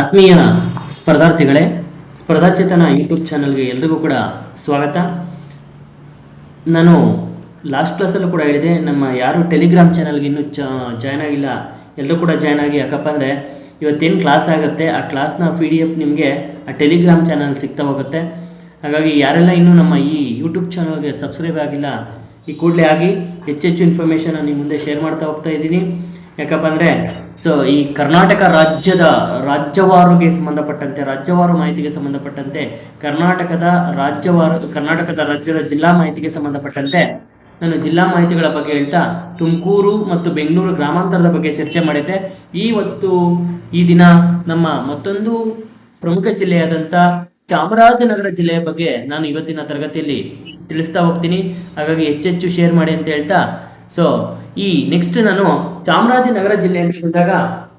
ಆತ್ಮೀಯ ಸ್ಪರ್ಧಾರ್ಥಿಗಳೇ, ಸ್ಪರ್ಧಾಚೇತನ ಯೂಟ್ಯೂಬ್ ಚಾನಲ್ಗೆ ಎಲ್ರಿಗೂ ಕೂಡ ಸ್ವಾಗತ. ನಾನು ಲಾಸ್ಟ್ ಕ್ಲಾಸಲ್ಲೂ ಕೂಡ ಹೇಳಿದೆ, ನಮ್ಮ ಯಾರು ಟೆಲಿಗ್ರಾಮ್ ಚಾನಲ್ಗೆ ಇನ್ನೂ ಚ ಜಾಯ್ನ್ ಆಗಿಲ್ಲ ಎಲ್ಲರೂ ಕೂಡ ಜಾಯ್ನ್ ಆಗಿ, ಯಾಕಪ್ಪ ಅಂದರೆ ಇವತ್ತೇನು ಕ್ಲಾಸ್ ಆಗುತ್ತೆ, ಆ ಕ್ಲಾಸ್ನ ಪಿ ಡಿ ಎಫ್ ನಿಮಗೆ ಆ ಟೆಲಿಗ್ರಾಮ್ ಚಾನಲ್ ಸಿಗ್ತಾ ಹೋಗುತ್ತೆ. ಹಾಗಾಗಿ ಯಾರೆಲ್ಲ ಇನ್ನೂ ನಮ್ಮ ಈ ಯೂಟ್ಯೂಬ್ ಚಾನಲ್ಗೆ ಸಬ್ಸ್ಕ್ರೈಬ್ ಆಗಿಲ್ಲ, ಈ ಕೂಡಲೇ ಆಗಿ, ಹೆಚ್ಚೆಚ್ಚು ಇನ್ಫಾರ್ಮೇಷನ್ ನಿಮ್ಮ ಮುಂದೆ ಶೇರ್ ಮಾಡ್ತಾ ಹೋಗ್ತಾ ಇದ್ದೀನಿ. ಯಾಕಪ್ಪ ಅಂದರೆ ಸೊ ಈ ಕರ್ನಾಟಕ ರಾಜ್ಯದ ರಾಜ್ಯವಾರುಗೆ ಸಂಬಂಧಪಟ್ಟಂತೆ, ರಾಜ್ಯವಾರು ಮಾಹಿತಿಗೆ ಸಂಬಂಧಪಟ್ಟಂತೆ, ಕರ್ನಾಟಕದ ರಾಜ್ಯವಾರು, ಕರ್ನಾಟಕದ ರಾಜ್ಯದ ಜಿಲ್ಲಾ ಮಾಹಿತಿಗೆ ಸಂಬಂಧಪಟ್ಟಂತೆ, ನಾನು ಜಿಲ್ಲಾ ಮಾಹಿತಿಗಳ ಬಗ್ಗೆ ಹೇಳ್ತಾ, ತುಮಕೂರು ಮತ್ತು ಬೆಂಗಳೂರು ಗ್ರಾಮಾಂತರದ ಬಗ್ಗೆ ಚರ್ಚೆ ಮಾಡಿದ್ದೆ. ಇವತ್ತು ಈ ದಿನ ನಮ್ಮ ಮತ್ತೊಂದು ಪ್ರಮುಖ ಜಿಲ್ಲೆಯಾದಂಥ ಚಾಮರಾಜನಗರ ಜಿಲ್ಲೆಯ ಬಗ್ಗೆ ನಾನು ಇವತ್ತಿನ ತರಗತಿಯಲ್ಲಿ ತಿಳಿಸ್ತಾ ಹೋಗ್ತೀನಿ. ಹಾಗಾಗಿ ಹೆಚ್ಚೆಚ್ಚು ಶೇರ್ ಮಾಡಿ ಅಂತ ಹೇಳ್ತಾ ಸೊ ಈ ನೆಕ್ಸ್ಟ್ ನಾನು ಚಾಮರಾಜನಗರ ಜಿಲ್ಲೆ ಅಂತ ಹೇಳಿದಾಗ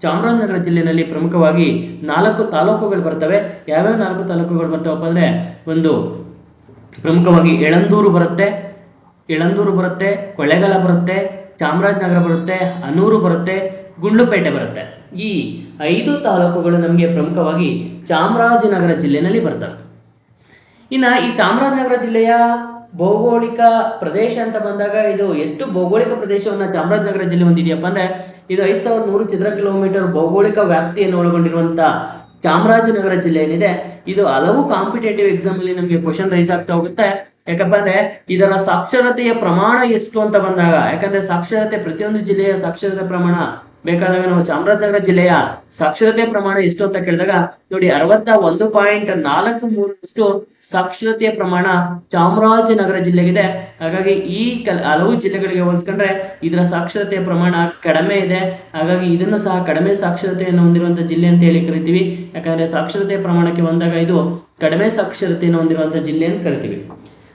ಚಾಮರಾಜನಗರ ಜಿಲ್ಲೆಯಲ್ಲಿ ಪ್ರಮುಖವಾಗಿ ನಾಲ್ಕು ತಾಲೂಕುಗಳು ಬರ್ತವೆ. ಯಾವ್ಯಾವ ನಾಲ್ಕು ತಾಲೂಕುಗಳು ಬರ್ತವಪ್ಪ ಅಂದರೆ ಒಂದು ಪ್ರಮುಖವಾಗಿ ಎಳಂದೂರು ಬರುತ್ತೆ ಎಳಂದೂರು ಬರುತ್ತೆ ಕೊಳ್ಳೇಗಾಲ ಬರುತ್ತೆ, ಚಾಮರಾಜನಗರ ಬರುತ್ತೆ, ಅನೂರು ಬರುತ್ತೆ, ಗುಂಡ್ಲುಪೇಟೆ ಬರುತ್ತೆ. ಈ ಐದು ತಾಲೂಕುಗಳು ನಮಗೆ ಪ್ರಮುಖವಾಗಿ ಚಾಮರಾಜನಗರ ಜಿಲ್ಲೆಯಲ್ಲಿ ಬರ್ತವೆ. ಇನ್ನು ಈ ಚಾಮರಾಜನಗರ ಜಿಲ್ಲೆಯ ಭೌಗೋಳಿಕ ಪ್ರದೇಶ ಅಂತ ಬಂದಾಗ ಇದು ಎಷ್ಟು ಭೌಗೋಳಿಕ ಪ್ರದೇಶವನ್ನು ಚಾಮರಾಜನಗರ ಜಿಲ್ಲೆ ಹೊಂದಿದೆಯಪ್ಪ ಅಂದ್ರೆ ಇದು ಐದು ಸಾವಿರದ ನೂರು ಚದರ ಕಿಲೋಮೀಟರ್ ಭೌಗೋಳಿಕ ವ್ಯಾಪ್ತಿಯನ್ನು ಒಳಗೊಂಡಿರುವಂಥ ಚಾಮರಾಜನಗರ ಜಿಲ್ಲೆ ಏನಿದೆ. ಇದು ಹಲವು ಕಾಂಪಿಟೇಟಿವ್ ಎಕ್ಸಾಮ್ ಅಲ್ಲಿ ನಮಗೆ ಕ್ವಶನ್ ರೈಸ್ ಆಗ್ತಾ ಹೋಗುತ್ತೆ. ಯಾಕಪ್ಪ ಅಂದ್ರೆ ಇದರ ಸಾಕ್ಷರತೆಯ ಪ್ರಮಾಣ ಎಷ್ಟು ಅಂತ ಬಂದಾಗ, ಯಾಕಂದ್ರೆ ಸಾಕ್ಷರತೆ ಪ್ರತಿಯೊಂದು ಜಿಲ್ಲೆಯ ಸಾಕ್ಷರತೆ ಪ್ರಮಾಣ ಬೇಕಾದಾಗ ನಾವು ಚಾಮರಾಜನಗರ ಜಿಲ್ಲೆಯ ಸಾಕ್ಷರತೆ ಪ್ರಮಾಣ ಎಷ್ಟು ಅಂತ ಕೇಳಿದಾಗ ನೋಡಿ ಅರವತ್ತ ಒಂದು ಪಾಯಿಂಟ್ ನಾಲ್ಕು ಮೂರಷ್ಟು ಸಾಕ್ಷರತೆಯ ಪ್ರಮಾಣ ಚಾಮರಾಜನಗರ ಜಿಲ್ಲೆಗಿದೆ. ಹಾಗಾಗಿ ಈ ಹಲವು ಜಿಲ್ಲೆಗಳಿಗೆ ಹೋಲಿಸ್ಕೊಂಡ್ರೆ ಇದರ ಸಾಕ್ಷರತೆಯ ಪ್ರಮಾಣ ಕಡಿಮೆ ಇದೆ. ಹಾಗಾಗಿ ಇದನ್ನು ಸಹ ಕಡಿಮೆ ಸಾಕ್ಷರತೆಯನ್ನು ಹೊಂದಿರುವಂತಹ ಜಿಲ್ಲೆ ಅಂತ ಹೇಳಿ ಕರಿತೀವಿ. ಯಾಕಂದ್ರೆ ಸಾಕ್ಷರತೆಯ ಪ್ರಮಾಣಕ್ಕೆ ಬಂದಾಗ ಇದು ಕಡಿಮೆ ಸಾಕ್ಷರತೆಯನ್ನು ಹೊಂದಿರುವಂತಹ ಜಿಲ್ಲೆ ಅಂತ ಕರಿತೀವಿ.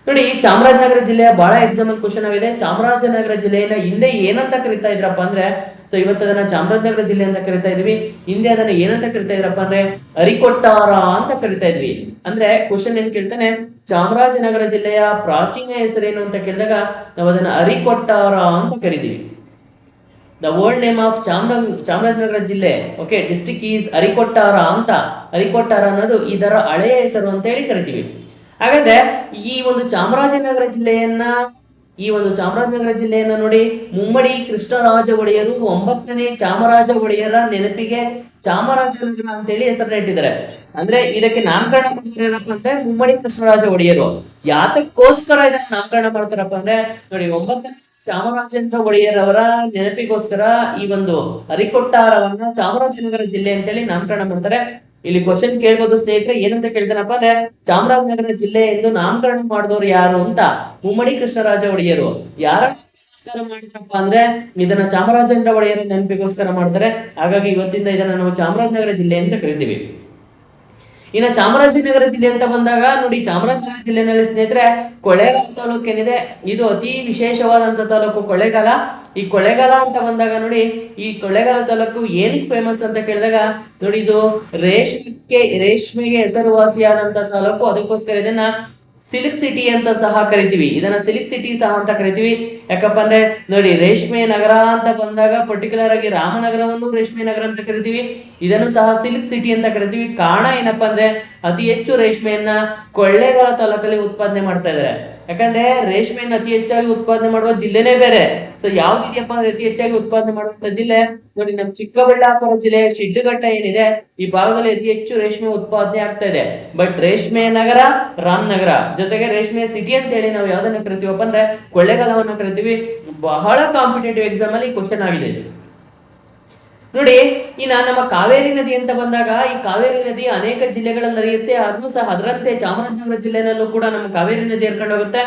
ನೋಡಿ ಚಾಮರಾಜನಗರ ಜಿಲ್ಲೆಯ ಬಹಳ ಎಕ್ಸಾಮ್ ಕ್ವಶನ್ ಆಗಿದೆ. ಚಾಮರಾಜನಗರ ಜಿಲ್ಲೆಯನ್ನ ಹಿಂದೆ ಏನಂತ ಕರಿತಾ ಇದ್ರಪ್ಪ ಅಂದ್ರೆ ಸೊ ಇವತ್ತು ಅದನ್ನ ಚಾಮರಾಜನಗರ ಜಿಲ್ಲೆ ಅಂತ ಕರಿತಾ ಇದೀವಿ. ಹಿಂದೆ ಅದನ್ನ ಏನಂತ ಕರಿತಾ ಇದ್ರಪ್ಪ ಅಂದ್ರೆ, ಅರಿಕೊಟ್ಟಾರ ಅಂತ ಕರಿತಾ ಇದ್ವಿ. ಅಂದ್ರೆ ಕ್ವಶನ್ ಏನ್ ಕೇಳ್ತಾನೆ, ಚಾಮರಾಜನಗರ ಜಿಲ್ಲೆಯ ಪ್ರಾಚೀನ ಹೆಸರೇನು ಅಂತ ಕೇಳಿದಾಗ, ನಾವು ಅದನ್ನ ಅರಿಕೊಟ್ಟಾರ ಅಂತ ಕರಿತೀವಿ. ದ ಓಲ್ಡ್ ನೇಮ್ ಆಫ್ ಚಾಮರ ಚಾಮರಾಜನಗರ ಜಿಲ್ಲೆ ಓಕೆ ಡಿಸ್ಟಿಕ್ ಈಸ್ ಅರಿಕೊಟ್ಟಾರ ಅಂತ. ಅರಿಕೊಟ್ಟಾರ ಅನ್ನೋದು ಇದರ ಹಳೆಯ ಹೆಸರು ಅಂತ ಹೇಳಿ ಕರಿತೀವಿ. ಹಾಗಾದ್ರೆ ಈ ಒಂದು ಚಾಮರಾಜನಗರ ಜಿಲ್ಲೆಯನ್ನ, ಈ ಒಂದು ಚಾಮರಾಜನಗರ ಜಿಲ್ಲೆಯನ್ನ ನೋಡಿ ಮುಮ್ಮಡಿ ಕೃಷ್ಣರಾಜ ಒಡೆಯರು ಒಂಬತ್ತನೇ ಚಾಮರಾಜ ಒಡೆಯರ ನೆನಪಿಗೆ ಚಾಮರಾಜನಗರ ಅಂತೇಳಿ ಹೆಸರನ್ನ ಇಟ್ಟಿದ್ದಾರೆ. ಅಂದ್ರೆ ಇದಕ್ಕೆ ನಾಮಕರಣ ಮಾಡ್ತಾರೆ ಏನಪ್ಪ ಅಂದ್ರೆ ಮುಮ್ಮಡಿ ಕೃಷ್ಣರಾಜ ಒಡೆಯರು ಯಾತಕ್ಕೋಸ್ಕರ ಇದನ್ನ ನಾಮಕರಣ ಮಾಡ್ತಾರಪ್ಪ ಅಂದ್ರೆ ನೋಡಿ ಒಂಬತ್ತನೇ ಚಾಮರಾಜೇಂದ್ರ ಒಡೆಯರವರ ನೆನಪಿಗೋಸ್ಕರ ಈ ಒಂದು ಹರಿಕೊಟ್ಟಾರವನ್ನ ಚಾಮರಾಜನಗರ ಜಿಲ್ಲೆ ಅಂತೇಳಿ ನಾಮಕರಣ ಮಾಡ್ತಾರೆ. ಇಲ್ಲಿ ಕ್ವಶನ್ ಕೇಳ್ಬೋದು ಸ್ನೇಹಿತರೆ, ಏನಂತ ಕೇಳ್ತಾನಪ್ಪ ಅಂದ್ರೆ, ಚಾಮರಾಜನಗರ ಜಿಲ್ಲೆ ಎಂದು ನಾಮಕರಣ ಮಾಡಿದವರು ಯಾರು ಅಂತ ಮುಮ್ಮಡಿ ಕೃಷ್ಣರಾಜ ಒಡೆಯರು. ಯಾರ ಮಾಡಿದ್ರಪ್ಪ ಅಂದ್ರೆ, ಇದನ್ನ ಚಾಮರಾಜೇಂದ್ರ ಒಡೆಯರ ನೆನಪಿಗೋಸ್ಕರ ಮಾಡ್ತಾರೆ. ಹಾಗಾಗಿ ಇವತ್ತಿಂದ ಇದನ್ನ ನಾವು ಚಾಮರಾಜನಗರ ಜಿಲ್ಲೆ ಅಂತ ಕರಿತೀವಿ. ಇನ್ನು ಚಾಮರಾಜನಗರ ಜಿಲ್ಲೆ ಅಂತ ಬಂದಾಗ ನೋಡಿ ಚಾಮರಾಜನಗರ ಜಿಲ್ಲೆನಲ್ಲಿ ಸ್ನೇಹಿತರೆ ಕೊಳ್ಳೇಗಾಲ ತಾಲೂಕು ಏನಿದೆ, ಇದು ಅತಿ ವಿಶೇಷವಾದಂತ ತಾಲೂಕು ಕೊಳ್ಳೇಗಾಲ ಈ ಕೊಳ್ಳೇಗಾಲ ಅಂತ ಬಂದಾಗ ನೋಡಿ, ಈ ಕೊಳ್ಳೇಗಾಲ ತಾಲೂಕು ಏನಕ್ಕೆ ಫೇಮಸ್ ಅಂತ ಕೇಳಿದಾಗ, ನೋಡಿ ಇದು ರೇಷ್ಮೆಗೆ ರೇಷ್ಮೆಗೆ ಹೆಸರುವಾಸಿಯಾದಂತ ತಾಲೂಕು. ಅದಕ್ಕೋಸ್ಕರ ಇದನ್ನ ಸಿಲ್ಕ್ ಸಿಟಿ ಅಂತ ಸಹ ಕರಿತೀವಿ. ಇದನ್ನ ಸಿಲ್ಕ್ ಸಿಟಿ ಸಹ ಅಂತ ಕರಿತೀವಿ. ಯಾಕಪ್ಪ ಅಂದ್ರೆ ನೋಡಿ, ರೇಷ್ಮೆ ನಗರ ಅಂತ ಬಂದಾಗ ಪರ್ಟಿಕ್ಯುಲರ್ ಆಗಿ ರಾಮನಗರವನ್ನು ರೇಷ್ಮೆ ನಗರ ಅಂತ ಕರಿತೀವಿ. ಇದನ್ನು ಸಹ ಸಿಲ್ಕ್ ಸಿಟಿ ಅಂತ ಕರಿತೀವಿ. ಕಾರಣ ಏನಪ್ಪಾ ಅಂದ್ರೆ ಅತಿ ಹೆಚ್ಚು ರೇಷ್ಮೆಯನ್ನ ಕೊಳ್ಳೇಗಾಲ ತಾಲೂಕಲ್ಲಿ ಉತ್ಪಾದನೆ ಮಾಡ್ತಾ ಇದ್ದಾರೆ. ಯಾಕಂದ್ರೆ ರೇಷ್ಮೆಯನ್ನು ಅತಿ ಹೆಚ್ಚಾಗಿ ಉತ್ಪಾದನೆ ಮಾಡುವ ಜಿಲ್ಲೆನೇ ಬೇರೆ. ಸೊ ಯಾವ್ದಿದೆಯಪ್ಪ ಅಂದ್ರೆ ಅತಿ ಹೆಚ್ಚಾಗಿ ಉತ್ಪಾದನೆ ಮಾಡುವಂತ ಜಿಲ್ಲೆ? ನೋಡಿ, ನಮ್ಮ ಚಿಕ್ಕಬಳ್ಳಾಪುರ ಜಿಲ್ಲೆ ಶಿಡ್ಡುಘಟ್ಟ ಏನಿದೆ, ಈ ಭಾಗದಲ್ಲಿ ಅತಿ ಹೆಚ್ಚು ರೇಷ್ಮೆ ಉತ್ಪಾದನೆ ಆಗ್ತಾ ಇದೆ. ಬಟ್ ರೇಷ್ಮೆ ನಗರ, ರಾಮನಗರ. ಜೊತೆಗೆ ರೇಷ್ಮೆ ಸಿಟಿ ಅಂತ ಹೇಳಿ ನಾವು ಯಾವ್ದನ್ನ ಕರಿತೀವಪ್ಪ ಅಂದ್ರೆ, ಕೊಳ್ಳೇಗಾಲವನ್ನು ಕರಿತೀವಿ. ಬಹಳ ಕಾಂಪಿಟೇಟಿವ್ ಎಕ್ಸಾಮ್ ಅಲ್ಲಿ ಕ್ವಶನ್ ಆಗಿದೆ. ನೋಡಿ ಇನ್ನ ನಮ್ಮ ಕಾವೇರಿ ನದಿ ಅಂತ ಬಂದಾಗ, ಈ ಕಾವೇರಿ ನದಿ ಅನೇಕ ಜಿಲ್ಲೆಗಳಲ್ಲಿ ಹರಿಯುತ್ತೆ. ಅದನ್ನು ಸಹ ಅದರಂತೆ ಚಾಮರಾಜನಗರ ಜಿಲ್ಲೆನಲ್ಲೂ ಕೂಡ ನಮ್ಮ ಕಾವೇರಿ ನದಿ ಹರ್ಕೊಂಡು ಹೋಗುತ್ತೆ.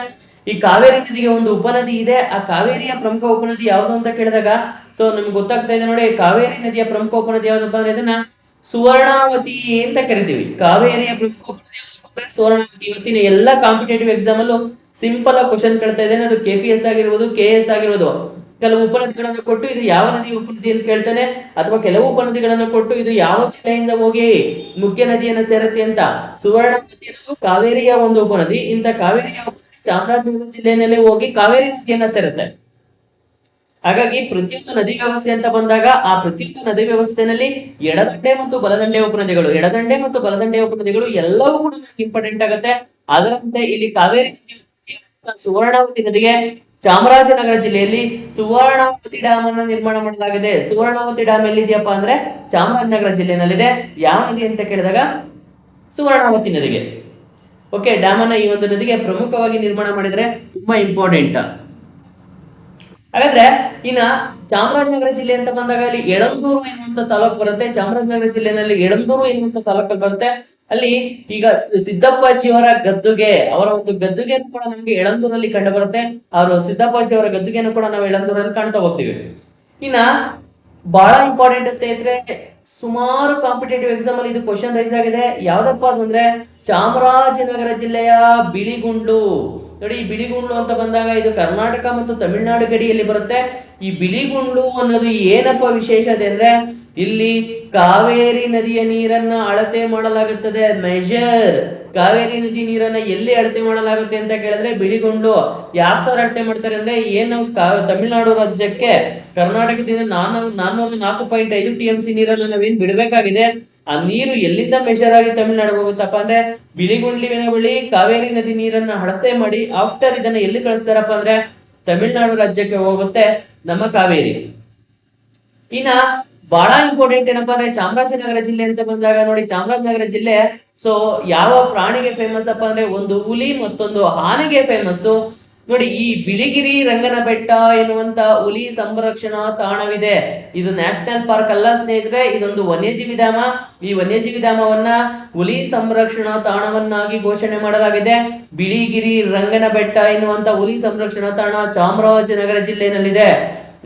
ಈ ಕಾವೇರಿ ನದಿಗೆ ಒಂದು ಉಪನದಿ ಇದೆ. ಆ ಕಾವೇರಿಯ ಪ್ರಮುಖ ಉಪನದಿ ಯಾವುದು ಅಂತ ಕೇಳಿದಾಗ, ಸೊ ನಿಮ್ಗೆ ಗೊತ್ತಾಗ್ತಾ ಇದೆ ನೋಡಿ, ಕಾವೇರಿ ನದಿಯ ಪ್ರಮುಖ ಉಪನದಿ ಯಾವ್ದಪ್ಪ ಅಂದ್ರೆ ಇದನ್ನ ಸುವರ್ಣಾವತಿ ಅಂತ ಕರಿತೀವಿ. ಕಾವೇರಿಯ ಪ್ರಮುಖ ಉಪನದಿ ಸುವರ್ಣಾವತಿ. ಇವತ್ತಿನ ಎಲ್ಲ ಕಾಂಪಿಟೇಟಿವ್ ಎಕ್ಸಾಮ್ ಅಲ್ಲೂ ಸಿಂಪಲ್ ಆಗಿ ಕ್ವಶನ್ ಕೇಳ್ತಾ ಇದ್ದೇನೆ. ಅದು ಕೆ ಪಿ ಎಸ್ ಆಗಿರ್ಬೋದು ಕೆ ಎಸ್ ಆಗಿರ್ಬೋದು. ಕೆಲವು ಉಪನದಿಗಳನ್ನು ಕೊಟ್ಟು ಇದು ಯಾವ ನದಿ ಉಪನದಿ ಅಂತ ಕೇಳ್ತಾನೆ? ಅಥವಾ ಕೆಲವು ಉಪನದಿಗಳನ್ನು ಕೊಟ್ಟು ಇದು ಯಾವ ಜಿಲ್ಲೆಯಿಂದ ಹೋಗಿ ಮುಖ್ಯ ನದಿಯನ್ನು ಸೇರುತ್ತೆ ಅಂತ? ಸುವರ್ಣವತಿ ಅನ್ನೋದು ಕಾವೇರಿಯ ಒಂದು ಉಪನದಿ. ಇಂಥ ಕಾವೇರಿಯ ಉಪನದಿ ಚಾಮರಾಜನಗರ ಜಿಲ್ಲೆಯಲ್ಲಿ ಹೋಗಿ ಕಾವೇರಿ ನದಿಯನ್ನ ಸೇರುತ್ತೆ. ಹಾಗಾಗಿ ಪ್ರತಿಯೊಂದು ನದಿ ವ್ಯವಸ್ಥೆ ಅಂತ ಬಂದಾಗ ಆ ಪ್ರತಿಯೊಂದು ನದಿ ವ್ಯವಸ್ಥೆನಲ್ಲಿ ಎಡದಂಡೆ ಮತ್ತು ಬಲದಂಡೆ ಉಪನದಿಗಳು, ಎಡದಂಡೆ ಮತ್ತು ಬಲದಂಡೆ ಉಪನದಿಗಳು ಎಲ್ಲವೂ ಕೂಡ ಇಂಪಾರ್ಟೆಂಟ್ ಆಗುತ್ತೆ. ಅದರಂತೆ ಇಲ್ಲಿ ಕಾವೇರಿ ಸುವರ್ಣವತಿ ನದಿಗೆ ಚಾಮರಾಜನಗರ ಜಿಲ್ಲೆಯಲ್ಲಿ ಸುವರ್ಣಾವತಿ ಡ್ಯಾಮ್ ಅನ್ನ ನಿರ್ಮಾಣ ಮಾಡಲಾಗಿದೆ. ಸುವರ್ಣಾವತಿ ಡ್ಯಾಮ್ ಎಲ್ಲಿದೆಯಪ್ಪ ಅಂದ್ರೆ ಚಾಮರಾಜನಗರ ಜಿಲ್ಲೆನಲ್ಲಿದೆ. ಯಾವ ನದಿ ಅಂತ ಕೇಳಿದಾಗ ಸುವರ್ಣಾವತಿ ನದಿಗೆ. ಓಕೆ ಡ್ಯಾಮ್ ಅನ್ನ ಈ ಒಂದು ನದಿಗೆ ಪ್ರಮುಖವಾಗಿ ನಿರ್ಮಾಣ ಮಾಡಿದ್ರೆ ತುಂಬಾ ಇಂಪಾರ್ಟೆಂಟ್ ಹಾಗಾದ್ರೆ ಇನ್ನ ಚಾಮರಾಜನಗರ ಜಿಲ್ಲೆ ಅಂತ ಬಂದಾಗ ಅಲ್ಲಿ ಎಳಂದೂರು ಎನ್ನುವಂತ ತಾಲೂಕು ಬರುತ್ತೆ. ಚಾಮರಾಜನಗರ ಜಿಲ್ಲೆನಲ್ಲಿ ಎಳಂದೂರು ಎನ್ನುವಂತ ತಾಲೂಕಲ್ಲಿ ಬರುತ್ತೆ. ಅಲ್ಲಿ ಈಗ ಸಿದ್ದಪ್ಪಾಜಿಯವರ ಗದ್ದುಗೆ, ಅವರ ಒಂದು ಗದ್ದುಗೆಯನ್ನು ಕೂಡ ನಮ್ಗೆ ಎಳಂದೂರಲ್ಲಿ ಕಂಡು ಬರುತ್ತೆ. ಅವರು ಸಿದ್ದಪ್ಪಾಜಿಯವರ ಗದ್ದುಗೆಯನ್ನು ಕೂಡ ನಾವು ಎಳಂದೂರಲ್ಲಿ ಕಾಣ್ತಾ ಹೋಗ್ತೀವಿ. ಇನ್ನ ಬಹಳ ಇಂಪಾರ್ಟೆಂಟ್ ಸ್ನೇಹಿತರೆ ಸುಮಾರು ಕಾಂಪಿಟೇಟಿವ್ ಎಕ್ಸಾಮ್ ಅಲ್ಲಿ ಇದು ಕ್ವಶನ್ ರೈಸ್ ಆಗಿದೆ. ಯಾವ್ದಪ್ಪ ಅದು ಅಂದ್ರೆ ಚಾಮರಾಜನಗರ ಜಿಲ್ಲೆಯ ಬಿಳಿಗುಂಡ್ಲು. ನೋಡಿ, ಈ ಬಿಳಿಗುಂಡ್ಲು ಅಂತ ಬಂದಾಗ ಇದು ಕರ್ನಾಟಕ ಮತ್ತು ತಮಿಳುನಾಡು ಗಡಿಯಲ್ಲಿ ಬರುತ್ತೆ. ಈ ಬಿಳಿಗುಂಡ್ಲು ಅನ್ನೋದು ಏನಪ್ಪ ವಿಶೇಷತೆ ಅಂದ್ರೆ ಇಲ್ಲಿ ಕಾವೇರಿ ನದಿಯ ನೀರನ್ನ ಅಳತೆ ಮಾಡಲಾಗುತ್ತದೆ. ಮೆಜರ್ ಕಾವೇರಿ ನದಿ ನೀರನ್ನ ಎಲ್ಲಿ ಅಳತೆ ಮಾಡಲಾಗುತ್ತೆ ಅಂತ ಕೇಳಿದ್ರೆ ಬಿಳಿಗೊಂಡು ಯಾಕೆ ಸಾವಿರ ಅಳತೆ ಮಾಡ್ತಾರೆ ಅಂದ್ರೆ ಏನು ತಮಿಳುನಾಡು ರಾಜ್ಯಕ್ಕೆ ಕರ್ನಾಟಕದಿಂದ ನಾನು ನಾನ್ನೂರು ನಾಲ್ಕು ಪಾಯಿಂಟ್ ಐದು ಟಿ ಎಂ ಸಿ ನೀರನ್ನು ನಾವೇನ್ ಬಿಡಬೇಕಾಗಿದೆ? ಆ ನೀರು ಎಲ್ಲಿಂದ ಮೆಷರ್ ಆಗಿ ತಮಿಳುನಾಡು ಹೋಗುತ್ತಪ್ಪ ಅಂದ್ರೆ ಬಿಳಿಗುಂಡ್ಲಿವಿನ ಬಳಿ ಕಾವೇರಿ ನದಿ ನೀರನ್ನ ಅಳತೆ ಮಾಡಿ ಆಫ್ಟರ್ ಇದನ್ನ ಎಲ್ಲಿ ಕಳಿಸ್ತಾರಪ್ಪ ಅಂದ್ರೆ ತಮಿಳುನಾಡು ರಾಜ್ಯಕ್ಕೆ ಹೋಗುತ್ತೆ ನಮ್ಮ ಕಾವೇರಿ. ಇನ್ನ ಬಹಳ ಇಂಪಾರ್ಟೆಂಟ್ ಏನಪ್ಪಾ ಅಂದ್ರೆ ಚಾಮರಾಜನಗರ ಜಿಲ್ಲೆ ಅಂತ ಬಂದಾಗ ನೋಡಿ, ಚಾಮರಾಜನಗರ ಜಿಲ್ಲೆ ಸೊ ಯಾವ ಪ್ರಾಣಿಗೆ ಫೇಮಸ್ ಅಪ್ಪ ಅಂದ್ರೆ ಒಂದು ಹುಲಿ ಮತ್ತೊಂದು ಆನೆಗೆ ಫೇಮಸ್ ನೋಡಿ, ಈ ಬಿಳಿಗಿರಿ ರಂಗನ ಬೆಟ್ಟ ಎನ್ನುವಂತ ಹುಲಿ ಸಂರಕ್ಷಣಾ ತಾಣವಿದೆ. ಇದು ನ್ಯಾಷನಲ್ ಪಾರ್ಕ್ ಅಲ್ಲ ಸ್ನೇಹಿತರೆ, ಇದೊಂದು ವನ್ಯಜೀವಿ ಧಾಮ ಈ ವನ್ಯಜೀವಿ ಧಾಮವನ್ನ ಹುಲಿ ಸಂರಕ್ಷಣಾ ತಾಣವನ್ನಾಗಿ ಘೋಷಣೆ ಮಾಡಲಾಗಿದೆ. ಬಿಳಿಗಿರಿ ರಂಗನ ಬೆಟ್ಟ ಎನ್ನುವಂತ ಹುಲಿ ಸಂರಕ್ಷಣಾ ತಾಣ ಚಾಮರಾಜನಗರ ಜಿಲ್ಲೆನಲ್ಲಿದೆ.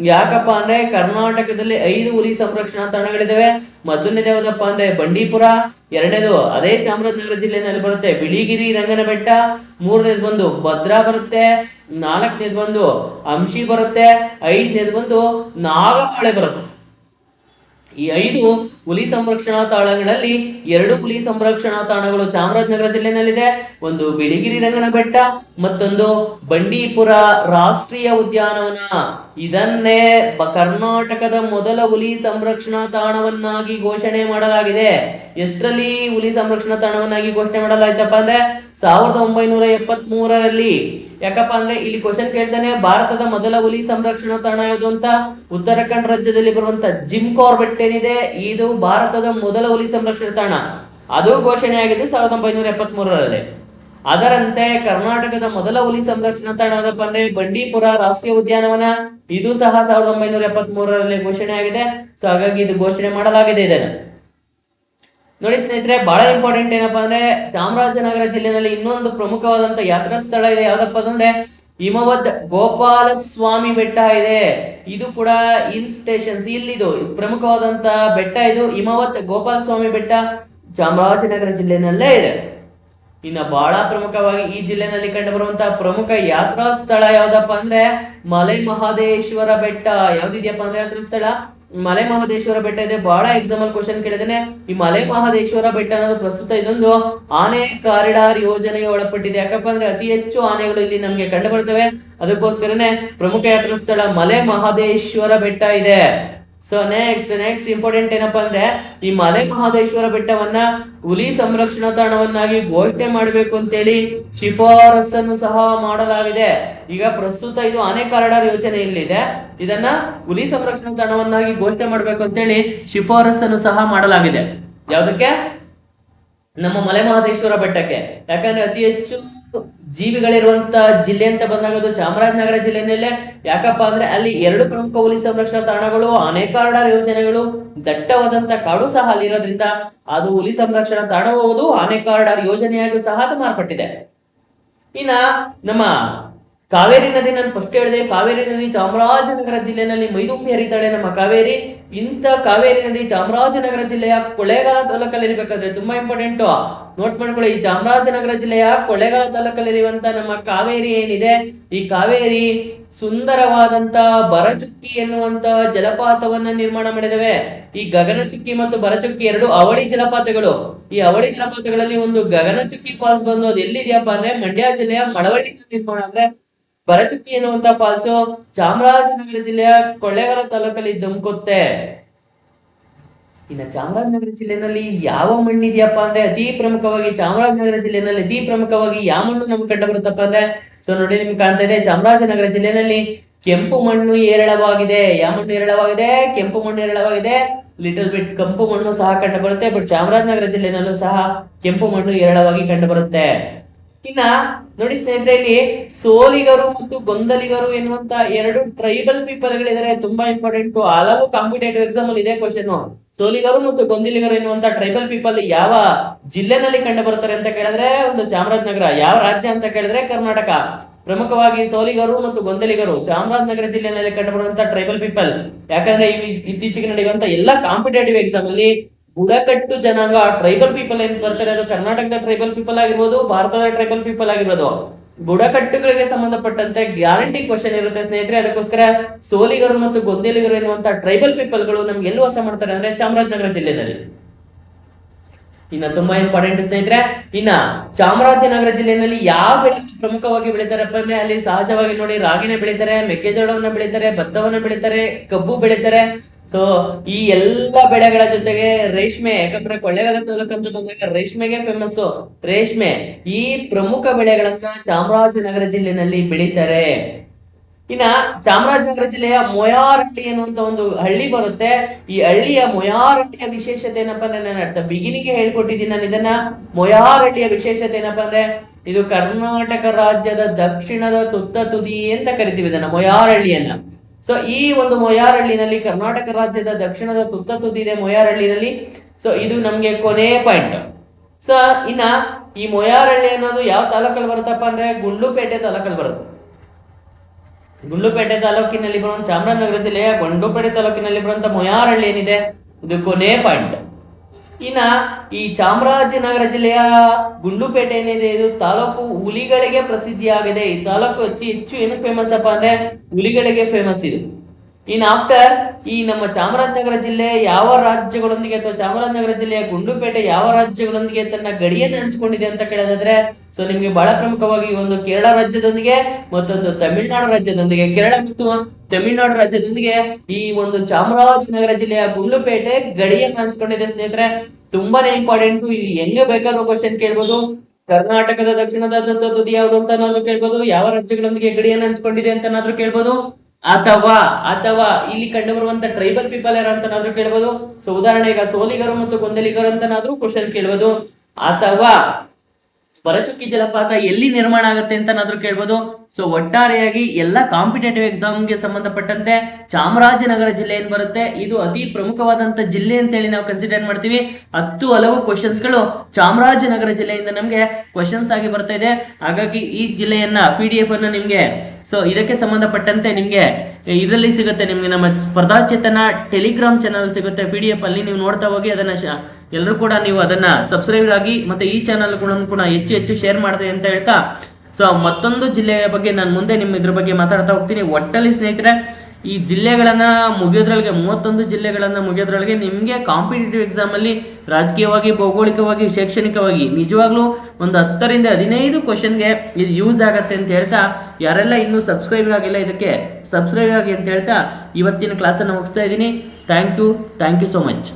ಯಾಕಪ್ಪ ಅಂದ್ರೆ ಕರ್ನಾಟಕದಲ್ಲಿ ಐದು ಹುಲಿ ಸಂರಕ್ಷಣಾ ತಾಣಗಳಿದಾವೆ. ಮೊದಲನೇದು ಯಾವುದಪ್ಪ ಅಂದ್ರೆ ಬಂಡೀಪುರ, ಎರಡನೇದು ಅದೇ ಚಾಮರಾಜನಗರ ಜಿಲ್ಲೆನಲ್ಲಿ ಬರುತ್ತೆ ಬಿಳಿಗಿರಿ ರಂಗನ ಬೆಟ್ಟ ಮೂರನೇದು ಬಂದು ಭದ್ರಾ ಬರುತ್ತೆ, ನಾಲ್ಕನೇದು ಬಂದು ಅಂಶಿ ಬರುತ್ತೆ, ಐದನೇದು ಬಂದು ನಾಗಮಾಳೆ ಬರುತ್ತೆ. ಈ ಐದು ಹುಲಿ ಸಂರಕ್ಷಣಾ ತಾಣಗಳಲ್ಲಿ ಎರಡು ಹುಲಿ ಸಂರಕ್ಷಣಾ ತಾಣಗಳು ಚಾಮರಾಜನಗರ ಜಿಲ್ಲೆನಲ್ಲಿದೆ. ಒಂದು ಬಿಳಿಗಿರಿ ರಂಗನ ಬೆಟ್ಟ ಮತ್ತೊಂದು ಬಂಡೀಪುರ ರಾಷ್ಟ್ರೀಯ ಉದ್ಯಾನವನ. ಇದನ್ನೇ ಕರ್ನಾಟಕದ ಮೊದಲ ಹುಲಿ ಸಂರಕ್ಷಣಾ ತಾಣವನ್ನಾಗಿ ಘೋಷಣೆ ಮಾಡಲಾಗಿದೆ. ಎಷ್ಟರಲ್ಲಿ ಹುಲಿ ಸಂರಕ್ಷಣಾ ತಾಣವನ್ನಾಗಿ ಘೋಷಣೆ ಮಾಡಲಾಯ್ತಪ್ಪ ಅಂದ್ರೆ ಸಾವಿರದ ಒಂಬೈನೂರ ಎಪ್ಪತ್ತ್ ಮೂರರಲ್ಲಿ ಯಾಕಪ್ಪ ಅಂದ್ರೆ ಇಲ್ಲಿ ಕ್ವಶನ್ ಕೇಳ್ತಾನೆ, ಭಾರತದ ಮೊದಲ ಹುಲಿ ಸಂರಕ್ಷಣಾ ತಾಣ ಯಾವುದು ಅಂತ? ಉತ್ತರಾಖಂಡ್ ರಾಜ್ಯದಲ್ಲಿ ಬರುವಂತ ಜಿಮ್ ಕಾರ್ಬೆಟ್ ಏನಿದೆ? ಇದು ಭಾರತದ ಮೊದಲ ಹುಲಿ ಸಂರಕ್ಷಣಾ ತಾಣ. ಅದು ಘೋಷಣೆ ಆಗಿದೆ ಸಾವಿರದ ಒಂಬೈನೂರ ಎಪ್ಪತ್ತ್ ಮೂರರಲ್ಲಿ ಅದರಂತೆ ಕರ್ನಾಟಕದ ಮೊದಲ ಹುಲಿ ಸಂರಕ್ಷಣಾ ತಾಣ ಯಾವ್ದಪ್ಪ ಅಂದ್ರೆ ಬಂಡೀಪುರ ರಾಷ್ಟ್ರೀಯ ಉದ್ಯಾನವನ. ಇದು ಸಹ ಸಾವಿರದ ಒಂಬೈನೂರ ಎಪ್ಪತ್ತ್ ಮೂರರಲ್ಲಿ ಘೋಷಣೆ ಆಗಿದೆ. ಸೊ ಹಾಗಾಗಿ ಇದು ಘೋಷಣೆ ಮಾಡಲಾಗಿದೆ ಇದನ್ನು. ನೋಡಿ ಸ್ನೇಹಿತರೆ, ಬಹಳ ಇಂಪಾರ್ಟೆಂಟ್ ಏನಪ್ಪಾ ಅಂದ್ರೆ ಚಾಮರಾಜನಗರ ಜಿಲ್ಲೆನಲ್ಲಿ ಇನ್ನೊಂದು ಪ್ರಮುಖವಾದಂತ ಯಾತ್ರಾ ಸ್ಥಳ ಇದೆ. ಯಾವ್ದಪ್ಪ ಅಂದ್ರೆ ಹಿಮವದ್ ಗೋಪಾಲ ಸ್ವಾಮಿ ಬೆಟ್ಟ ಇದೆ. ಇದು ಕೂಡ ಹಿಲ್ ಸ್ಟೇಷನ್ಸ್ ಇಲ್ಲಿದು ಪ್ರಮುಖವಾದಂತ ಬೆಟ್ಟ ಇದು. ಹಿಮವತ್ ಗೋಪಾಲ ಸ್ವಾಮಿ ಬೆಟ್ಟ ಚಾಮರಾಜನಗರ ಜಿಲ್ಲೆನಲ್ಲೇ ಇದೆ. ಇನ್ನ ಬಹಳ ಪ್ರಮುಖವಾಗಿ ಈ ಜಿಲ್ಲೆನಲ್ಲಿ ಕಂಡು ಬರುವಂತಹ ಪ್ರಮುಖ ಯಾತ್ರಾ ಸ್ಥಳ ಯಾವ್ದಪ್ಪ ಅಂದ್ರೆ ಮಲೆ ಮಹದೇಶ್ವರ ಬೆಟ್ಟ. ಯಾವ್ದಿದ್ಯಪ್ಪ ಅಂದ್ರೆ ಯಾತ್ರಾ ಸ್ಥಳ? ಮಲೆ ಮಹದೇಶ್ವರ ಬೆಟ್ಟ ಇದೆ ಬಹಳ ಎಕ್ಸಾಂಪಲ್ ಕ್ವಶನ್ ಕೇಳಿದ್ದೇನೆ. ಈ ಮಲೆ ಮಹದೇಶ್ವರ ಬೆಟ್ಟ ಅನ್ನೋದು ಪ್ರಸ್ತುತ ಇದೊಂದು ಆನೆ ಕಾರಿಡಾರ್ ಯೋಜನೆಗೆ ಒಳಪಟ್ಟಿದೆ. ಯಾಕಪ್ಪ ಅಂದ್ರೆ ಅತಿ ಹೆಚ್ಚು ಆನೆಗಳು ಇಲ್ಲಿ ನಮ್ಗೆ ಕಂಡು ಬರ್ತವೆ ಅದಕ್ಕೋಸ್ಕರನೇ ಪ್ರಮುಖ ಯಾತ್ರಾ ಸ್ಥಳ ಮಲೆ ಮಹದೇಶ್ವರ ಬೆಟ್ಟ ಇದೆ. ಸೊ ನೆಕ್ಸ್ಟ್ ನೆಕ್ಸ್ಟ್ ಇಂಪಾರ್ಟೆಂಟ್ ಏನಪ್ಪಾ ಅಂದ್ರೆ, ಈ ಮಲೆ ಮಹದೇಶ್ವರ ಬೆಟ್ಟವನ್ನ ಹುಲಿ ಸಂರಕ್ಷಣಾ ತಾಣವನ್ನಾಗಿ ಘೋಷಣೆ ಮಾಡಬೇಕು ಅಂತೇಳಿ ಶಿಫಾರಸನ್ನು ಸಹ ಮಾಡಲಾಗಿದೆ. ಈಗ ಪ್ರಸ್ತುತ ಇದು ಆನೆ ಕಾರಿಡಾರ್ ಯೋಜನೆ ಇಲ್ಲಿದೆ ಇದನ್ನ ಹುಲಿ ಸಂರಕ್ಷಣಾ ತಾಣವನ್ನಾಗಿ ಘೋಷಣೆ ಮಾಡಬೇಕು ಅಂತೇಳಿ ಶಿಫಾರಸನ್ನು ಸಹ ಮಾಡಲಾಗಿದೆ. ಯಾವುದಕ್ಕೆ? ನಮ್ಮ ಮಲೆ ಮಹದೇಶ್ವರ ಬೆಟ್ಟಕ್ಕೆ. ಯಾಕಂದ್ರೆ ಅತಿ ಹೆಚ್ಚು ಜೀವಿಗಳಿರುವಂತ ಜಿಲ್ಲೆ ಅಂತ ಬಂದಾಗ ಅದು ಚಾಮರಾಜನಗರ ಜಿಲ್ಲೆನಲ್ಲೇ. ಯಾಕಪ್ಪ ಅಂದ್ರೆ ಅಲ್ಲಿ ಎರಡು ಪ್ರಮುಖ ಹುಲಿ ಸಂರಕ್ಷಣಾ ತಾಣಗಳು ಆನೆಕಾರ್ಡರ್ ಯೋಜನೆಗಳು, ದಟ್ಟವಾದಂತ ಕಾಡು ಸಹ ಅಲ್ಲಿರೋದ್ರಿಂದ ಅದು ಹುಲಿ ಸಂರಕ್ಷಣಾ ತಾಣವಾಗುವುದು ಅನೇಕ ಆನೆಕಾರ್ಡರ್ ಯೋಜನೆಯಾಗೂ ಸಹ ಅದು ಮಾರ್ಪಟ್ಟಿದೆ. ಇನ್ನ ನಮ್ಮ ಕಾವೇರಿ ನದಿ, ನಾನು ಫಸ್ಟ್ ಹೇಳಿದೆ, ಕಾವೇರಿ ನದಿ ಚಾಮರಾಜನಗರ ಜಿಲ್ಲೆನಲ್ಲಿ ಮೈದುಂಬಿ ಹರಿತಾಳೆ ನಮ್ಮ ಕಾವೇರಿ. ಇಂಥ ಕಾವೇರಿ ನದಿ ಚಾಮರಾಜನಗರ ಜಿಲ್ಲೆಯ ಕೊಳ್ಳೇಗಾಲ ತಾಲೂಕಲ್ಲಿ ಇರಬೇಕಾದ್ರೆ ತುಂಬಾ ಇಂಪಾರ್ಟೆಂಟ್ ನೋಟ್ ಮಾಡ್ಕೊಳ್ಳಿ, ಈ ಚಾಮರಾಜನಗರ ಜಿಲ್ಲೆಯ ಕೊಳ್ಳೇಗಾಲ ತಾಲೂಕಲ್ಲಿರುವಂತ ನಮ್ಮ ಕಾವೇರಿ ಏನಿದೆ? ಈ ಕಾವೇರಿ ಸುಂದರವಾದಂತ ಬರಚುಕ್ಕಿ ಎನ್ನುವಂತ ಜಲಪಾತವನ್ನ ನಿರ್ಮಾಣ ಮಾಡಿದವೆ. ಈ ಗಗನಚುಕ್ಕಿ ಮತ್ತು ಬರಚುಕ್ಕಿ ಎರಡು ಅವಳಿ ಜಲಪಾತಗಳು. ಈ ಅವಳಿ ಜಲಪಾತಗಳಲ್ಲಿ ಒಂದು ಗಗನಚುಕ್ಕಿ ಫಾಲ್ಸ್ ಬಂದು ಅದು ಎಲ್ಲಿದೆಯಪ್ಪ ಅಂದ್ರೆ ಮಂಡ್ಯ ಜಿಲ್ಲೆಯ ಮಳವಳ್ಳಿ ನಿರ್ಮಾಣ ಅಂದ್ರೆ ಬರಚುಕ್ಕಿ ಎನ್ನುವಂತ ಫಾಲ್ಸು ಚಾಮರಾಜನಗರ ಜಿಲ್ಲೆಯ ಕೊಳ್ಳೇಗಾಲ ತಾಲೂಕಲ್ಲಿ ಧುಮುಕುತ್ತೆ. ಇನ್ನು ಚಾಮರಾಜನಗರ ಜಿಲ್ಲೆನಲ್ಲಿ ಯಾವ ಮಣ್ಣು ಇದೆಯಪ್ಪ ಅಂದ್ರೆ ಅತಿ ಪ್ರಮುಖವಾಗಿ ಚಾಮರಾಜನಗರ ಜಿಲ್ಲೆನಲ್ಲಿ ಅತಿ ಪ್ರಮುಖವಾಗಿ ಯಾವ ಮಣ್ಣು ನಮ್ಗೆ ಕಂಡು ಬರುತ್ತಪ್ಪ ಅಂದ್ರೆ? ಸೊ ನೋಡಿ ನಿಮ್ಗೆ ಕಾಣ್ತಾ ಇದೆ, ಚಾಮರಾಜನಗರ ಜಿಲ್ಲೆನಲ್ಲಿ ಕೆಂಪು ಮಣ್ಣು ಏರಳವಾಗಿದೆ ಯಾವ ಮಣ್ಣು ಏರಳವಾಗಿದೆ ಕೆಂಪು ಮಣ್ಣು ಏರಳವಾಗಿದೆ ಲಿಟಲ್ ಬಿಟ್ ಕೆಂಪು ಮಣ್ಣು ಸಹ ಕಂಡು ಬರುತ್ತೆ ಬಟ್ ಚಾಮರಾಜನಗರ ಜಿಲ್ಲೆನಲ್ಲೂ ಸಹ ಕೆಂಪು ಮಣ್ಣು ಏರಳವಾಗಿ ಕಂಡು ಬರುತ್ತೆ ಇನ್ನ ನೋಡಿ ಸ್ನೇಹಿತರೆ, ಇಲ್ಲಿ ಸೋಲಿಗರು ಮತ್ತು ಗೊಂದಲಿಗರು ಎನ್ನುವಂತ ಎರಡು ಟ್ರೈಬಲ್ ಪೀಪಲ್ ಗಳಿದ್ದಾರೆ. ತುಂಬಾ ಇಂಪಾರ್ಟೆಂಟ್ ಹಲವು ಕಾಂಪಿಟೇಟಿವ್ ಎಕ್ಸಾಮ್ ಅಲ್ಲಿ ಇದೆ ಕ್ವಶನ್ ಸೋಲಿಗರು ಮತ್ತು ಗೊಂದಲಿಗರು ಎನ್ನುವಂತ ಟ್ರೈಬಲ್ ಪೀಪಲ್ ಯಾವ ಜಿಲ್ಲೆನಲ್ಲಿ ಕಂಡು ಬರ್ತಾರೆ ಅಂತ ಕೇಳಿದ್ರೆ, ಒಂದು ಚಾಮರಾಜನಗರ. ಯಾವ ರಾಜ್ಯ ಅಂತ ಕೇಳಿದ್ರೆ ಕರ್ನಾಟಕ. ಪ್ರಮುಖವಾಗಿ ಸೋಲಿಗರು ಮತ್ತು ಗೊಂದಲಿಗರು ಚಾಮರಾಜನಗರ ಜಿಲ್ಲೆಯಲ್ಲಿ ಕಂಡುಬರುವಂತಹ ಟ್ರೈಬಲ್ ಪೀಪಲ್ ಯಾಕಂದ್ರೆ ಇತ್ತೀಚೆಗೆ ನಡೆಯುವಂತ ಎಲ್ಲಾ ಕಾಂಪಿಟೇಟಿವ್ ಎಕ್ಸಾಮ್ ಅಲ್ಲಿ ಬುಡಕಟ್ಟು ಜನಾಂಗ ಟ್ರೈಬಲ್ ಪೀಪಲ್ ಏನ್ ಬರ್ತಾರೆ ಅದು ಕರ್ನಾಟಕದ ಟ್ರೈಬಲ್ ಪೀಪಲ್ ಆಗಿರ್ಬೋದು, ಭಾರತದ ಟ್ರೈಬಲ್ ಪೀಪಲ್ ಆಗಿರ್ಬೋದು. ಬುಡಕಟ್ಟುಗಳಿಗೆ ಸಂಬಂಧಪಟ್ಟಂತೆ ಗ್ಯಾರಂಟಿ ಕ್ವಶನ್ ಇರುತ್ತೆ ಸ್ನೇಹಿತರೆ. ಅದಕ್ಕೋಸ್ಕರ ಸೋಲಿಗರು ಮತ್ತು ಗೊಂದಲಿಗರು ಎನ್ನುವಂತ ಟ್ರೈಬಲ್ ಪೀಪಲ್ಗಳು ನಮ್ಗೆ ಎಲ್ಲಿ ವಾಸ ಮಾಡ್ತಾರೆ ಅಂದ್ರೆ ಚಾಮರಾಜನಗರ ಜಿಲ್ಲೆನಲ್ಲಿ. ಇನ್ನ ತುಂಬಾ ಇಂಪಾರ್ಟೆಂಟ್ ಸ್ನೇಹಿತರೆ. ಇನ್ನ ಚಾಮರಾಜನಗರ ಜಿಲ್ಲೆಯಲ್ಲಿ ಯಾವ ಬೆಳೆ ಪ್ರಮುಖವಾಗಿ ಬೆಳೀತಾರಪ್ಪ ಅಂದ್ರೆ ಅಲ್ಲಿ ಸಹಜವಾಗಿ ನೋಡಿ ರಾಗಿನ ಬೆಳೀತಾರೆ, ಮೆಕ್ಕೆಜೋಳವನ್ನ ಬೆಳೀತಾರೆ, ಭತ್ತವನ್ನ ಬೆಳೀತಾರೆ, ಕಬ್ಬು ಬೆಳಿತಾರೆ. ಸೊ ಈ ಎಲ್ಲಾ ಬೆಳೆಗಳ ಜೊತೆಗೆ ರೇಷ್ಮೆ, ಯಾಕಂದ್ರೆ ಕೊಳ್ಳೇಗಾಲ ತಾಲೂಕಂತ ಬಂದಾಗ ರೇಷ್ಮೆಗೆ ಫೇಮಸ್ ರೇಷ್ಮೆ, ಈ ಪ್ರಮುಖ ಬೆಳೆಗಳನ್ನ ಚಾಮರಾಜನಗರ ಜಿಲ್ಲೆನಲ್ಲಿ ಬೆಳೀತಾರೆ. ಇನ್ನ ಚಾಮರಾಜನಗರ ಜಿಲ್ಲೆಯ ಮೊಯಾರಹಳ್ಳಿ ಅನ್ನುವಂತ ಒಂದು ಹಳ್ಳಿ ಬರುತ್ತೆ. ಈ ಹಳ್ಳಿಯ ಮೊಯಾರಹಳ್ಳಿಯ ವಿಶೇಷತೆ ಏನಪ್ಪಾ ಅಂದ್ರೆ ನಾನು ಬಿಗಿನಿಗೆ ಹೇಳ್ಕೊಟ್ಟಿದ್ದೀನಿ ನಾನು ಇದನ್ನ. ಮೊಯಾರಹಳ್ಳಿಯ ವಿಶೇಷತೆ ಏನಪ್ಪಾ ಅಂದ್ರೆ ಇದು ಕರ್ನಾಟಕ ರಾಜ್ಯದ ದಕ್ಷಿಣದ ತುತ್ತ ತುದಿ ಅಂತ ಕರಿತೀವಿ ಇದನ್ನ ಮೊಯಾರಹಳ್ಳಿಯನ್ನ ಸೊ ಈ ಒಂದು ಮೊಯಾರಹಳ್ಳಿನಲ್ಲಿ ಕರ್ನಾಟಕ ರಾಜ್ಯದ ದಕ್ಷಿಣದ ತುತ್ತ ತುದಿ ಇದೆ ಮೊಯಾರಹಳ್ಳಿನಲ್ಲಿ ಸೊ ಇದು ನಮ್ಗೆ ಕೊನೆ ಪಾಯಿಂಟ್. ಸೊ ಇನ್ನ ಈ ಮೊಯಾರಹಳ್ಳಿ ಅನ್ನೋದು ಯಾವ ತಾಲೂಕಲ್ಲಿ ಬರುತ್ತಪ್ಪ ಅಂದ್ರೆ ಗುಂಡ್ಲುಪೇಟೆ ತಾಲೂಕಲ್ಲಿ ಬರುತ್ತೆ. ಗುಂಡ್ಲುಪೇಟೆ ತಾಲೂಕಿನಲ್ಲಿ ಬರುವಂತ ಚಾಮರಾಜನಗರ ಜಿಲ್ಲೆಯ ಗುಂಡ್ಲುಪೇಟೆ ತಾಲೂಕಿನಲ್ಲಿ ಬರುವಂತ ಮೊಯಾರಹಳ್ಳಿ ಏನಿದೆ? ಇದು ಕೊನೆ ಪಾಯಿಂಟ್. ಇನ್ನ ಈ ಚಾಮರಾಜನಗರ ಜಿಲ್ಲೆಯ ಗುಂಡುಪೇಟೆ ಏನಿದೆ, ಇದು ತಾಲೂಕು ಹುಲಿಗಳಿಗೆ ಪ್ರಸಿದ್ಧಿಯಾಗಿದೆ. ಈ ತಾಲೂಕು ಹೆಚ್ಚು ಹೆಚ್ಚು ಏನು ಫೇಮಸ್ ಅಪ್ಪ ಅಂದ್ರೆ ಹುಲಿಗಳಿಗೆ ಫೇಮಸ್ ಇದು. ಇನ್ ಆಫ್ಟರ್ ಈ ನಮ್ಮ ಚಾಮರಾಜನಗರ ಜಿಲ್ಲೆ ಯಾವ ರಾಜ್ಯಗಳೊಂದಿಗೆ ಅಥವಾ ಚಾಮರಾಜನಗರ ಜಿಲ್ಲೆಯ ಗುಂಡುಪೇಟೆ ಯಾವ ರಾಜ್ಯಗಳೊಂದಿಗೆ ತನ್ನ ಗಡಿಯನ್ನು ಹಂಚಿಕೊಂಡಿದೆ ಅಂತ ಕೇಳೋದಾದ್ರೆ ಸೊ ನಿಮ್ಗೆ ಬಹಳ ಪ್ರಮುಖವಾಗಿ ಒಂದು ಕೇರಳ ರಾಜ್ಯದೊಂದಿಗೆ ಮತ್ತೊಂದು ತಮಿಳುನಾಡು ರಾಜ್ಯದೊಂದಿಗೆ, ಕೇರಳ ಮತ್ತು ತಮಿಳುನಾಡು ರಾಜ್ಯದೊಂದಿಗೆ ಈ ಒಂದು ಚಾಮರಾಜನಗರ ಜಿಲ್ಲೆಯ ಗುಂಡುಪೇಟೆ ಗಡಿಯನ್ನು ಹಂಚಿಕೊಂಡಿದೆ ಸ್ನೇಹಿತರೆ. ತುಂಬಾನೇ ಇಂಪಾರ್ಟೆಂಟ್ ಇಲ್ಲಿ ಹೆಂಗೆ ಬೇಕಾದ್ರೂ ಕ್ವಶನ್ ಕೇಳ್ಬೋದು. ಕರ್ನಾಟಕದ ದಕ್ಷಿಣದ ತುದಿ ಯಾವುದು ಅಂತ ನಾನು ಕೇಳ್ಬೋದು. ಯಾವ ರಾಜ್ಯಗಳೊಂದಿಗೆ ಗಡಿಯನ್ನು ಹಂಚ್ಕೊಂಡಿದೆ ಅಂತ ನಾದ್ರೂ ಕೇಳ್ಬೋದು. ಅಥವಾ ಅಥವಾ ಇಲ್ಲಿ ಕಂಡು ಬರುವಂತ ಟ್ರೈಬಲ್ ಪೀಪಲ್ ಯಾರ ಅಂತ ನಾದ್ರೂ ಕೇಳ್ಬೋದು. ಸೊ ಉದಾಹರಣೆ ಈಗ ಸೋಲಿಗರು ಮತ್ತು ಗೊಂದಲಿಗರು ಅಂತ ನಾದ್ರೂ ಕ್ವಶನ್ ಕೇಳ್ಬೋದು. ಅಥವಾ ಬರಚುಕ್ಕಿ ಜಲಪಾತ ಎಲ್ಲಿ ನಿರ್ಮಾಣ ಆಗುತ್ತೆ ಅಂತ ನಾದ್ರೂ ಕೇಳ್ಬೋದು. ಸೊ ಒಟ್ಟಾರೆಯಾಗಿ ಎಲ್ಲ ಕಾಂಪಿಟೇಟಿವ್ ಎಕ್ಸಾಮ್ಗೆ ಸಂಬಂಧಪಟ್ಟಂತೆ ಚಾಮರಾಜನಗರ ಜಿಲ್ಲೆ ಏನ್ ಬರುತ್ತೆ? ಇದು ಅತಿ ಪ್ರಮುಖವಾದಂತ ಜಿಲ್ಲೆ ಅಂತೇಳಿ ನಾವು ಕನ್ಸಿಡರ್ ಮಾಡ್ತೀವಿ. ಹತ್ತು ಹಲವು ಕ್ವಶನ್ಸ್ಗಳು ಚಾಮರಾಜನಗರ ಜಿಲ್ಲೆಯಿಂದ ನಮಗೆ ಕ್ವಶನ್ಸ್ ಆಗಿ ಬರ್ತಾ ಇದೆ. ಹಾಗಾಗಿ ಈ ಜಿಲ್ಲೆಯನ್ನ ಪಿ ಡಿ ಎಫ್ ಅನ್ನು ನಿಮ್ಗೆ ಸೊ ಇದಕ್ಕೆ ಸಂಬಂಧಪಟ್ಟಂತೆ ನಿಮ್ಗೆ ಇದರಲ್ಲಿ ಸಿಗುತ್ತೆ. ನಿಮ್ಗೆ ನಮ್ಮ ಸ್ಪರ್ಧಾಚೇತನ ಟೆಲಿಗ್ರಾಮ್ ಚಾನಲ್ ಸಿಗುತ್ತೆ. ಪಿ ಡಿ ಎಫ್ ಅಲ್ಲಿ ನೀವು ನೋಡ್ತಾ ಹೋಗಿ ಅದನ್ನ ಎಲ್ಲರೂ ಕೂಡ ನೀವು ಅದನ್ನ ಸಬ್ಸ್ಕ್ರೈಬ್ ಆಗಿ ಮತ್ತೆ ಈ ಚಾನಲ್ ಕೂಡ ಹೆಚ್ಚು ಹೆಚ್ಚು ಶೇರ್ ಮಾಡಿದೆ ಅಂತ ಹೇಳ್ತಾ. ಸೊ ಮತ್ತೊಂದು ಜಿಲ್ಲೆಯ ಬಗ್ಗೆ ನಾನು ಮುಂದೆ ನಿಮ್ಮ ಇದ್ರ ಬಗ್ಗೆ ಮಾತಾಡ್ತಾ ಹೋಗ್ತೀನಿ. ಒಟ್ಟಲ್ಲಿ ಸ್ನೇಹಿತರೆ, ಈ ಜಿಲ್ಲೆಗಳನ್ನ ಮುಗಿಯೋದ್ರೊಳಗೆ, ಮೂವತ್ತೊಂದು ಜಿಲ್ಲೆಗಳನ್ನ ಮುಗಿಯೋದ್ರೊಳಗೆ ನಿಮಗೆ ಕಾಂಪಿಟೇಟಿವ್ ಎಕ್ಸಾಮ್ ಅಲ್ಲಿ ರಾಜಕೀಯವಾಗಿ, ಭೌಗೋಳಿಕವಾಗಿ, ಶೈಕ್ಷಣಿಕವಾಗಿ ನಿಜವಾಗ್ಲೂ ಒಂದು ಹತ್ತರಿಂದ ಹದಿನೈದು ಕ್ವಶನ್ಗೆ ಇದು ಯೂಸ್ ಆಗತ್ತೆ ಅಂತ ಹೇಳ್ತಾ, ಯಾರೆಲ್ಲ ಇನ್ನೂ ಸಬ್ಸ್ಕ್ರೈಬ್ ಆಗಿಲ್ಲ ಇದಕ್ಕೆ ಸಬ್ಸ್ಕ್ರೈಬ್ ಆಗಿ ಅಂತ ಹೇಳ್ತಾ, ಇವತ್ತಿನ ಕ್ಲಾಸನ್ನು ಮುಗಿಸ್ತಾ ಇದ್ದೀನಿ. Thank you thank you so much